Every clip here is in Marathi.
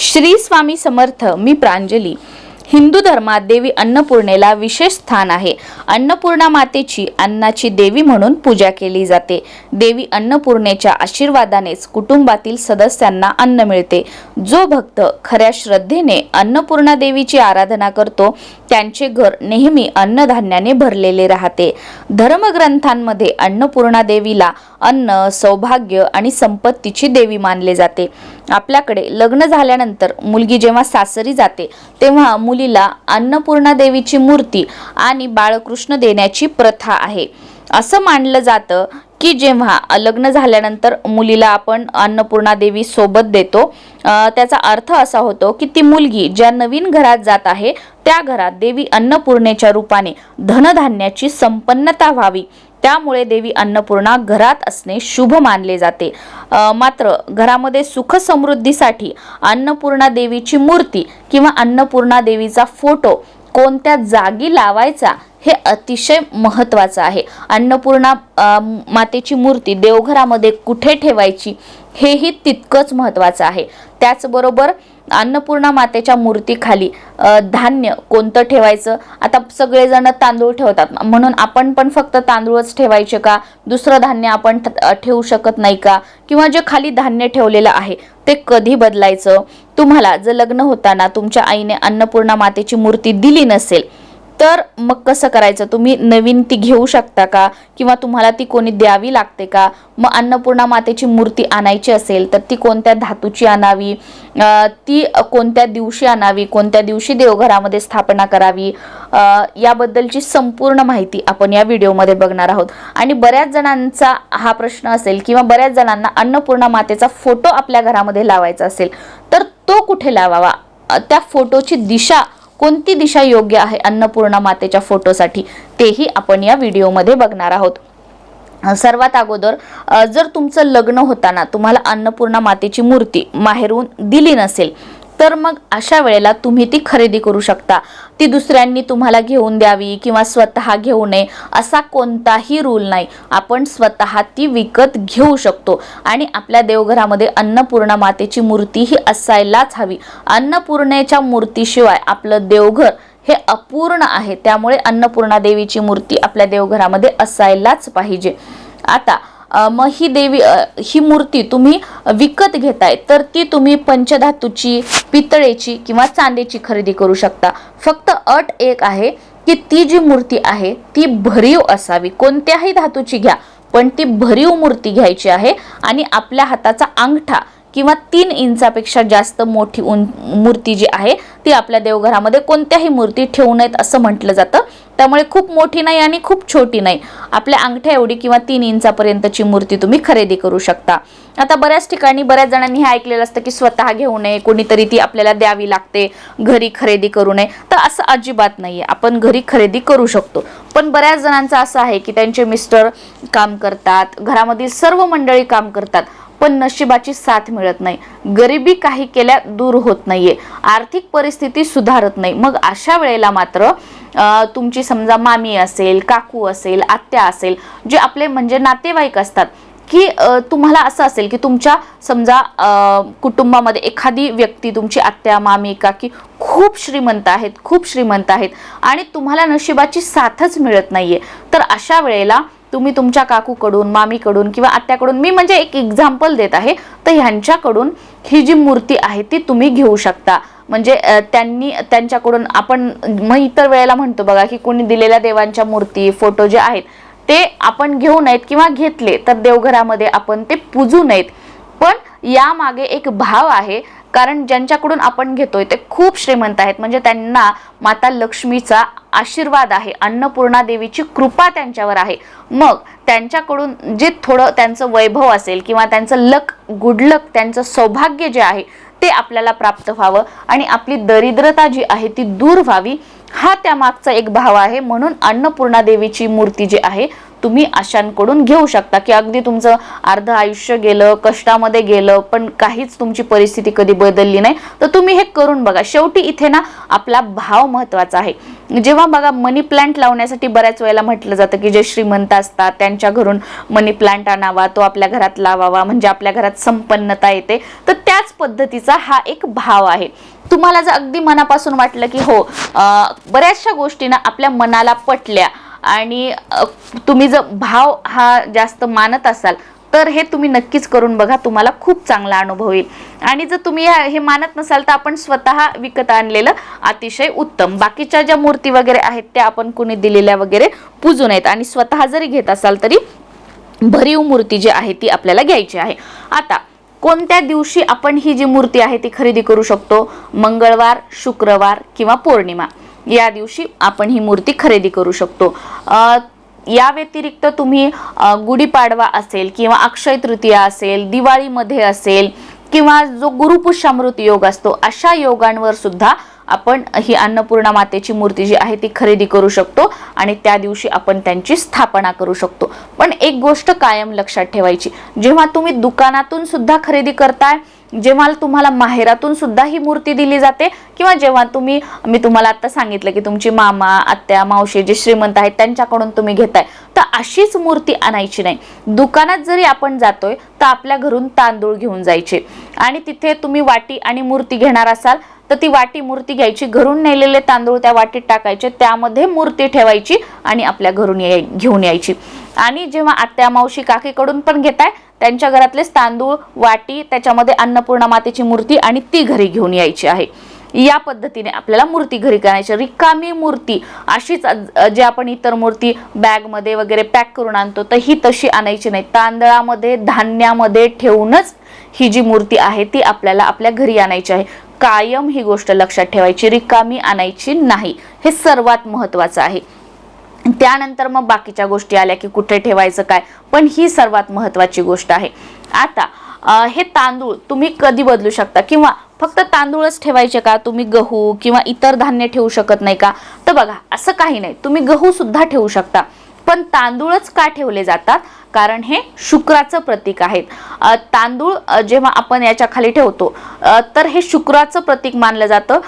श्री स्वामी समर्थ मी प्रांजली. हिंदू धर्मात देवी अन्नपूर्णेला विशेष स्थान आहे. अन्नपूर्णा मातेची अन्नाची देवी म्हणून पूजा केली जाते. देवी अन्नपूर्णेच्या आशीर्वादानेच कुटुंबातील सदस्यांना अन्न मिळते. जो भक्त खऱ्या श्रद्धेने अन्नपूर्णा देवीची आराधना करतो त्यांचे घर नेहमी अन्नधान्याने भरलेले राहते. धर्मग्रंथांमध्ये अन्नपूर्णा देवीला अन्न सौभाग्य आणि संपत्तीची देवी मानले जाते. आपल्याकडे लग्न झाल्यानंतर मुलगी जेव्हा सासरी जाते तेव्हा मुलीला अन्नपूर्णा देवीची मूर्ती आणि बाळकृष्ण देण्याची प्रथा आहे. असं मानलं जातं की जेव्हा लग्न झाल्यानंतर मुलीला आपण अन्नपूर्णा देवी सोबत देतो त्याचा अर्थ असा होतो की ती मुलगी ज्या नवीन घरात जात आहे त्या घरात देवी अन्नपूर्णेच्या रूपाने धनधान्याची संपन्नता व्हावी. त्यामुळे देवी अन्नपूर्णा घरात असणे शुभ मानले जाते. मात्र घरामध्ये सुख समृद्धीसाठी अन्नपूर्णा देवीची मूर्ती किंवा अन्नपूर्णा देवीचा फोटो कोणत्या जागी लावायचा हे अतिशय महत्त्वाचं आहे. अन्नपूर्णा मातेची मूर्ती देवघरामध्ये कुठे ठेवायची हेही तितकंच महत्त्वाचं आहे. त्याचबरोबर अन्नपूर्णा मातेच्या मूर्तीखाली धान्य कोणतं ठेवायचं? आता सगळेजण तांदूळ ठेवतात. म्हणून आपण पण फक्त तांदूळच ठेवायचे का? दुसरं धान्य आपण ठेवू शकत नाही का? किंवा जे खाली धान्य ठेवलेलं आहे ते कधी बदलायचं? तुम्हाला जर लग्न होताना तुमच्या आईने अन्नपूर्णा मातेची मूर्ती दिली नसेल तर मग कसं करायचं? तुम्ही नवीन ती घेऊ शकता का? किंवा तुम्हाला ती कोणी द्यावी लागते का? मग अन्नपूर्णा मातेची मूर्ती आणायची असेल तर ती कोणत्या धातूची आणावी? ती कोणत्या दिवशी आणावी? कोणत्या दिवशी देवघरामध्ये स्थापना करावी? याबद्दलची संपूर्ण माहिती आपण या व्हिडिओमध्ये बघणार आहोत. आणि बऱ्याच जणांचा हा प्रश्न असेल किंवा बऱ्याच जणांना अन्नपूर्णा मातेचा फोटो आपल्या घरामध्ये लावायचा असेल तर तो कुठे लावावा? त्या फोटोची दिशा कोणती दिशा योग्य आहे अन्नपूर्णा मातेच्या फोटोसाठी तेही आपण या व्हिडिओमध्ये बघणार आहोत. सर्वात अगोदर जर तुमचं लग्न होताना तुम्हाला अन्नपूर्णा मातेची मूर्ती माहेरून दिली नसेल तर मग अशा वेळेला तुम्ही ती खरेदी करू शकता. ती दुसऱ्यांनी तुम्हाला घेऊन द्यावी किंवा स्वतः घेऊ नये असा कोणताही रूल नाही. आपण स्वतः ती विकत घेऊ शकतो. आणि आपल्या देवघरामध्ये अन्नपूर्णा मातेची मूर्ती ही असायलाच हवी. अन्नपूर्णेच्या मूर्तीशिवाय आपलं देवघर हे अपूर्ण आहे. त्यामुळे अन्नपूर्णा देवीची मूर्ती आपल्या देवघरामध्ये असायलाच पाहिजे. आता मग ही देवी ही मूर्ती तुम्ही विकत घेताय तर ती तुम्ही पंचधातूची पितळेची किंवा चांदीची खरेदी करू शकता. फक्त अट एक आहे की ती जी मूर्ती आहे ती भरीव असावी. कोणत्याही धातूची घ्या पण ती भरीव मूर्ती घ्यायची आहे आणि आपल्या हाताचा अंगठा किंवा तीन इंचापेक्षा जास्त मोठी उं मूर्ती जी आहे ती आपल्या देवघरामध्ये कोणत्याही मूर्ती ठेवू नयेत असं म्हटलं जातं. त्यामुळे खूप मोठी नाही आणि खूप छोटी नाही. आपल्या अंगठ्या एवढी किंवा तीन इंचापर्यंतची मूर्ती तुम्ही खरेदी करू शकता. आता बऱ्याच ठिकाणी बऱ्याच जणांनी हे ऐकलेलं असतं की स्वतः घेऊ नये कोणीतरी ती आपल्याला द्यावी लागते घरी खरेदी करू नये. तर असं अजिबात नाहीये. आपण घरी खरेदी करू शकतो. पण बऱ्याच जणांचं असं आहे की त्यांचे मिस्टर काम करतात घरामधील सर्व मंडळी काम करतात. पण नशिबाची साथ मिळत नाही. गरिबी काही केल्या दूर होत नाहीये. आर्थिक परिस्थिती सुधारत नाही. मग अशा वेळेला मात्र तुमची समजा मामी असेल काकू असेल आत्या असेल जे आपले म्हणजे नातेवाईक असतात की तुम्हाला असं असेल की तुमच्या समजा कुटुंबामध्ये एखादी व्यक्ती तुमची आत्या मामी काकी खूप श्रीमंत आहेत खूप श्रीमंत आहेत आणि तुम्हाला नशिबाची साथच मिळत नाहीये. तर अशा वेळेला तुम्ही तुमच्या काकूकडून मामीकडून किंवा आत्याकडून मी म्हणजे एक एक्झाम्पल देत आहे तर ह्यांच्याकडून ही जी मूर्ती आहे ती तुम्ही घेऊ शकता. म्हणजे त्यांनी त्यांच्याकडून आपण मग इतर वेळेला म्हणतो बघा की कोणी दिलेल्या देवांच्या मूर्ती फोटो जे आहेत ते आपण घेऊ नयेत किंवा घेतले तर देवघरामध्ये आपण ते पूजू नयेत. पण यामागे एक भाव आहे कारण ज्यांच्याकडून आपण घेतोय ते खूप श्रीमंत आहेत. म्हणजे त्यांना माता लक्ष्मीचा आशीर्वाद आहे. अन्नपूर्णा देवीची कृपा त्यांच्यावर आहे. मग त्यांच्याकडून जे थोडं त्यांचं वैभव असेल किंवा त्यांचं लक गुड लक त्यांचं सौभाग्य जे आहे ते आपल्याला प्राप्त व्हावं. आणि आपली दरिद्रता जी आहे ती दूर व्हावी. हा त्यामागचा एक भाव आहे. म्हणून अन्नपूर्णा देवीची मूर्ती जी आहे तुम्ही अशांकडून घेऊ शकता. की अगदी तुमचं अर्ध आयुष्य गेलं कष्टामध्ये गेलं पण काहीच तुमची परिस्थिती कधी बदलली नाही. तर तुम्ही हे करून बघा. शेवटी इथे ना आपला भाव महत्त्वाचा आहे. जेव्हा बघा मनी प्लांट लावण्यासाठी बऱ्याच वेळेला म्हटलं जातं की जे श्रीमंत असतात त्यांच्या घरून मनी प्लांट आणावा तो आपल्या घरात लावावा म्हणजे आपल्या घरात संपन्नता येते. तर त्याच पद्धतीचा हा एक भाव आहे. तुम्हाला जर अगदी मनापासून वाटलं की हो बऱ्याचशा गोष्टींना आपल्या मनाला पटल्या आणि तुम्ही जर भाव हा जास्त मानत असाल तर हे तुम्ही नक्कीच करून बघा तुम्हाला खूप चांगला अनुभव येईल. आणि जर तुम्ही हे मानत नसाल तर आपण स्वतः विकत आणलेलं अतिशय उत्तम. बाकीच्या ज्या मूर्ती वगैरे आहेत त्या आपण कुणी दिलेल्या वगैरे पूजू नयेत. आणि स्वतः जरी घेत असाल तरी भरीव मूर्ती जी आहे ती आपल्याला घ्यायची आहे. आता कोणत्या दिवशी आपण ही जी मूर्ती आहे ती खरेदी करू शकतो? मंगळवार शुक्रवार किंवा पौर्णिमा. या दिवशी आपण ही मूर्ती खरेदी करू शकतो. या व्यतिरिक्त तुम्ही गुढीपाडवा असेल किंवा अक्षय तृतीया असेल दिवाळीमध्ये असेल किंवा जो गुरुपुष्यामृत योग असतो अशा योगांवर सुद्धा आपण ही अन्नपूर्णा मातेची मूर्ती जी आहे ती खरेदी करू शकतो आणि त्या दिवशी आपण त्यांची स्थापना करू शकतो. पण एक गोष्ट कायम लक्षात ठेवायची जेव्हा तुम्ही दुकानातून सुद्धा खरेदी करताय जेव्हा तुम्हाला माहेरातून सुद्धा ही मूर्ती दिली जाते किंवा जेव्हा तुम्ही मी तुम्हाला आता सांगितलं की तुमची मामा आत्या मावशी जे श्रीमंत आहेत त्यांच्याकडून तुम्ही घेताय तर अशीच मूर्ती आणायची नाही. दुकानात जरी आपण जातोय तर आपल्या घरून तांदूळ घेऊन जायचे. आणि तिथे तुम्ही वाटी आणि मूर्ती घेणार असाल तर ती वाटी मूर्ती घ्यायची घरून नेलेले तांदूळ त्या वाटीत टाकायचे त्यामध्ये मूर्ती ठेवायची आणि आपल्या घरून याय घेऊन यायची. आणि जेव्हा आत्या मावशी काकीकडून पण घेताय त्यांच्या घरातलेच तांदूळ वाटी त्याच्यामध्ये अन्नपूर्णा मातेची मूर्ती आणि ती घरी घेऊन यायची आहे. या पद्धतीने आपल्याला मूर्ती घरी करायची रिकामी मूर्ती अशीच जे आपण इतर मूर्ती बॅगमध्ये वगैरे पॅक करून आणतो तर ही तशी आणायची नाही. तांदळामध्ये धान्यामध्ये ठेवूनच ही जी मूर्ती आहे ती आपल्याला आपल्या घरी आणायची आहे. कायम ही गोष्ट लक्षात ठेवायची रिकामी आणायची नाही. हे सर्वात महत्वाचं आहे. त्यानंतर मग बाकीच्या गोष्टी आल्या की कुठे ठेवायचं काय? पण ही सर्वात महत्वाची गोष्ट आहे. आता हे तांदूळ तुम्ही कधी बदलू शकता? किंवा फक्त तांदूळच ठेवायचे का? तुम्ही गहू किंवा इतर धान्य ठेवू शकत नाही का? तर बघा असं काही नाही. तुम्ही गहू सुद्धा ठेवू शकता. पण तांदूळच का ठेवले जातात? कारण हे शुक्राचं प्रतीक आहेत. तांदूळ जेव्हा आपण याच्या खाली ठेवतो तर हे शुक्राचं प्रतीक मानलं जातं.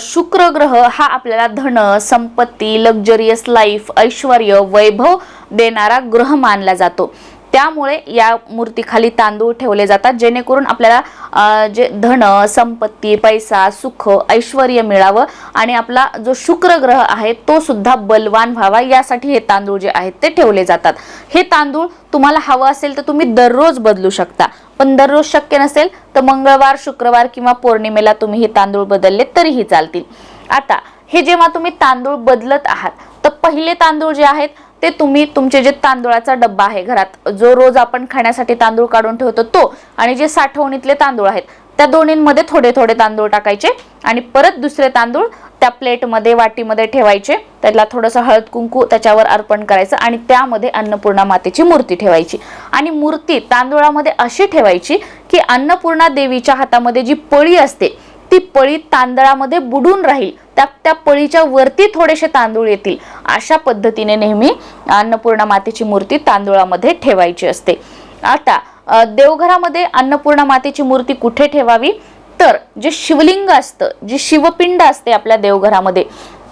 शुक्र ग्रह हा आपल्याला धन संपत्ती लक्झरियस लाईफ ऐश्वर वैभव देणारा ग्रह मानला जातो. त्यामुळे या मूर्तीखाली तांदूळ ठेवले जातात जेणेकरून आपल्याला जे धन संपत्ती पैसा सुख ऐश्वर मिळावं आणि आपला जो शुक्र ग्रह आहे तो सुद्धा बलवान व्हावा. यासाठी हे तांदूळ जे आहेत ते ठेवले जातात. हे तांदूळ तुम्हाला हवं असेल तर तुम्ही दररोज बदलू शकता. पण दररोज शक्य नसेल तर मंगळवार शुक्रवार किंवा पौर्णिमेला तुम्ही हे तांदूळ बदलले तरीही चालतील. आता हे जेव्हा तुम्ही तांदूळ बदलत आहात तर पहिले तांदूळ जे आहेत ते तुम्ही तुमचे जे तांदूळाचा डब्बा आहे घरात जो रोज आपण खाण्यासाठी तांदूळ काढून ठेवतो तो आणि जे साठवणीतले तांदूळ आहेत त्या दोन्हींमध्ये थोडे थोडे तांदूळ टाकायचे आणि परत दुसरे तांदूळ त्या प्लेटमध्ये वाटीमध्ये ठेवायचे. त्याला थोडंसं हळद कुंकू त्याच्यावर अर्पण करायचं आणि त्यामध्ये अन्नपूर्णा मातेची मूर्ती ठेवायची. आणि मूर्ती तांदूळामध्ये अशी ठेवायची की अन्नपूर्णा देवीच्या हातामध्ये जी पळी असते ती पळी तांदळामध्ये बुडून राहील. त्या त्या पळीच्या वरती थोडेसे तांदूळ येतील. अशा पद्धतीने नेहमी अन्नपूर्णा मातेची मूर्ती तांदूळामध्ये ठेवायची असते. आता देवघरामध्ये अन्नपूर्णा मातेची मूर्ती कुठे ठेवावी? तर जे शिवलिंग असतं जी शिवपिंड असते आपल्या देवघरामध्ये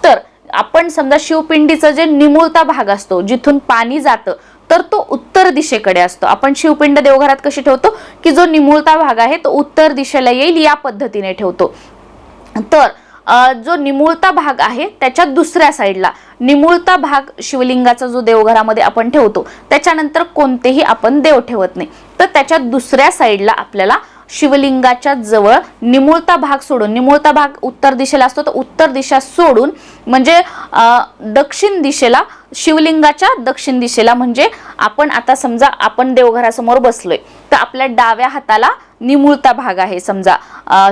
तर आपण समजा शिवपिंडीचं जे निमुळता भाग असतो जिथून पाणी जातं तर तो उत्तर दिशेकडे असतो. आपण शिवपिंड देवघरात कशी ठेवतो? की जो निमुळता भाग आहे तो उत्तर दिशेला येईल या पद्धतीने ठेवतो. तर जो निमुळता भाग आहे त्याच्या दुसऱ्या साईडला निमुळता भाग शिवलिंगाचा जो देवघरामध्ये आपण ठेवतो त्याच्यानंतर कोणतेही आपण देव ठेवत नाही. तर त्याच्या दुसऱ्या साईडला आपल्याला शिवलिंगाच्या जवळ निमुळता भाग सोडून निमुळता भाग उत्तर दिशेला असतो. तर उत्तर दिशा सोडून म्हणजे दक्षिण दिशेला शिवलिंगाच्या दक्षिण दिशेला. म्हणजे आपण आता समजा आपण देवघरासमोर बसलोय तर आपल्या डाव्या हाताला निमुळता भाग आहे समजा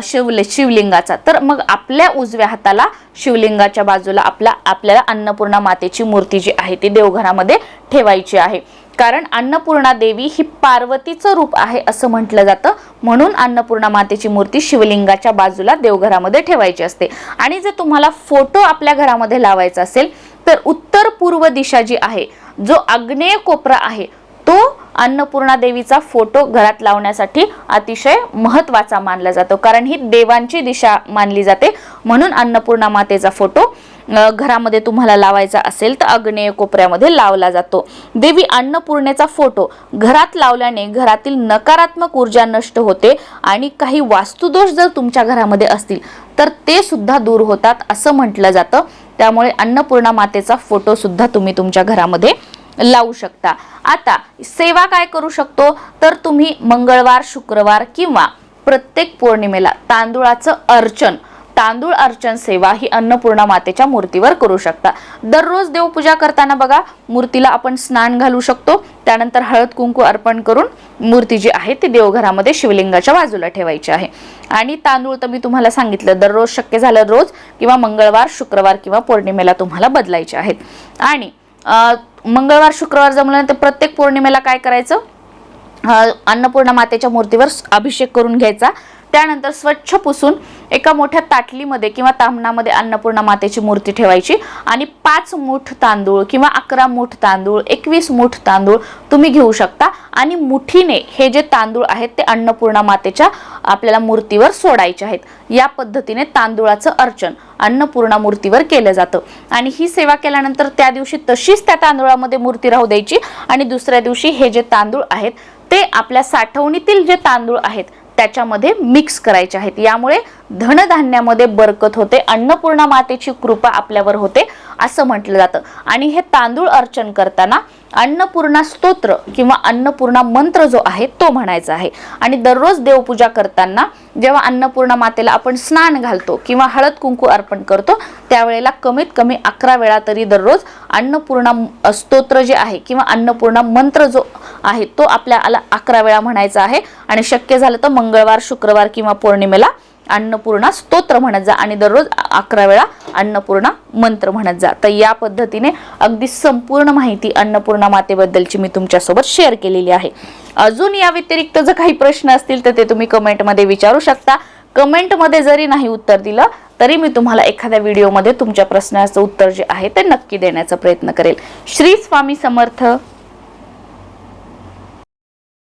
शिवले शिवलिंगाचा. तर मग आपल्या उजव्या हाताला शिवलिंगाच्या बाजूला आपला आपल्याला अन्नपूर्णा मातेची मूर्ती जी आहे ती देवघरामध्ये ठेवायची आहे. कारण अन्नपूर्णा देवी ही पार्वतीचं रूप आहे असं म्हटलं जातं. म्हणून अन्नपूर्णा मातेची मूर्ती शिवलिंगाच्या बाजूला देवघरामध्ये ठेवायची असते. आणि जर तुम्हाला फोटो आपल्या घरामध्ये लावायचा असेल तर उत्तर पूर्व दिशा जी आहे जो आग्नेय कोपरा आहे तो अन्नपूर्णा देवीचा फोटो घरात लावण्यासाठी अतिशय महत्त्वाचा मानला जातो. कारण ही देवांची दिशा मानली जाते. म्हणून अन्नपूर्णा मातेचा फोटो घरामध्ये तुम्हाला लावायचा असेल तर अग्नेय कोपऱ्यामध्ये लावला जातो. देवी अन्नपूर्णेचा फोटो घरात लावल्याने घरातील नकारात्मक ऊर्जा नष्ट होते आणि काही वास्तुदोष जर तुमच्या घरामध्ये असतील तर ते सुद्धा दूर होतात असं म्हटलं जातं. त्यामुळे अन्नपूर्णा मातेचा फोटो सुद्धा तुम्ही तुमच्या घरामध्ये लावू शकता. आता सेवा काय करू शकतो? तर तुम्ही मंगळवार शुक्रवार किंवा प्रत्येक पौर्णिमेला तांदूळाचं अर्चन तांदूळ अर्चन सेवा ही अन्नपूर्णा मातेच्या मूर्तीवर करू शकता. दररोज देवपूजा करताना बघा मूर्तीला आपण स्नान घालू शकतो. त्यानंतर हळद कुंकू अर्पण करून मूर्ती जी आहे ती देवघरामध्ये शिवलिंगाच्या बाजूला ठेवायची आहे. आणि तांदूळ तर मी तुम्हाला सांगितलं दररोज शक्य झालं रोज किंवा मंगळवार शुक्रवार किंवा पौर्णिमेला तुम्हाला बदलायचे आहेत. आणि मंगळवार शुक्रवार जमल्यानंतर प्रत्येक पौर्णिमेला काय करायचं? अन्नपूर्णा मातेच्या मूर्तीवर अभिषेक करून घ्यायचा. त्यानंतर स्वच्छ पुसून एका मोठ्या ताटलीमध्ये किंवा तामणामध्ये अन्नपूर्णा मातेची मूर्ती ठेवायची. आणि पाच मूठ तांदूळ किंवा अकरा मूठ तांदूळ एकवीस मूठ तांदूळ तुम्ही घेऊ शकता. आणि मुठीने हे जे तांदूळ आहेत ते अन्नपूर्णा मातेच्या आपल्याला मूर्तीवर सोडायचे आहेत. या पद्धतीने तांदूळाचं अर्चन अन्नपूर्णा मूर्तीवर केलं जातं. आणि ही सेवा केल्यानंतर त्या दिवशी तशीच त्या तांदूळामध्ये मूर्ती राहू द्यायची. आणि दुसऱ्या दिवशी हे जे तांदूळ आहेत ते आपल्या साठवणीतील जे तांदूळ आहेत त्याच्यामध्ये मिक्स करायचे आहेत. यामुळे धनधान्यामध्ये बरकत होते. अन्नपूर्णा मातेची कृपा आपल्यावर होते असं म्हटलं जातं. आणि हे तांदूळ अर्चन करताना अन्नपूर्णा स्तोत्र किंवा अन्नपूर्णा मंत्र जो आहे तो म्हणायचा आहे. आणि दररोज देवपूजा करताना जेव्हा अन्नपूर्णा मातेला आपण स्नान घालतो किंवा हळद कुंकू अर्पण करतो त्यावेळेला कमीत कमी अकरा वेळा तरी दररोज अन्नपूर्णा स्तोत्र जे आहे किंवा अन्नपूर्णा मंत्र जो आहे तो आपल्याला अकरा वेळा म्हणायचा आहे. आणि शक्य झालं तर मंगळवार शुक्रवार किंवा पौर्णिमेला अन्नपूर्णा स्तोत्र म्हणत जा आणि दररोज अकरा वेळा अन्नपूर्णा मंत्र म्हणत जा. तर या पद्धतीने अगदी संपूर्ण माहिती अन्नपूर्णा मातेबद्दलची मी तुमच्यासोबत शेअर केलेली आहे. अजून या व्यतिरिक्त जर काही प्रश्न असतील तर ते तुम्ही कमेंटमध्ये विचारू शकता. कमेंटमध्ये जरी नाही उत्तर दिलं तरी मी तुम्हाला एखाद्या व्हिडिओमध्ये तुमच्या प्रश्नाचं उत्तर जे आहे ते नक्की देण्याचा प्रयत्न करेल. श्री स्वामी समर्थ.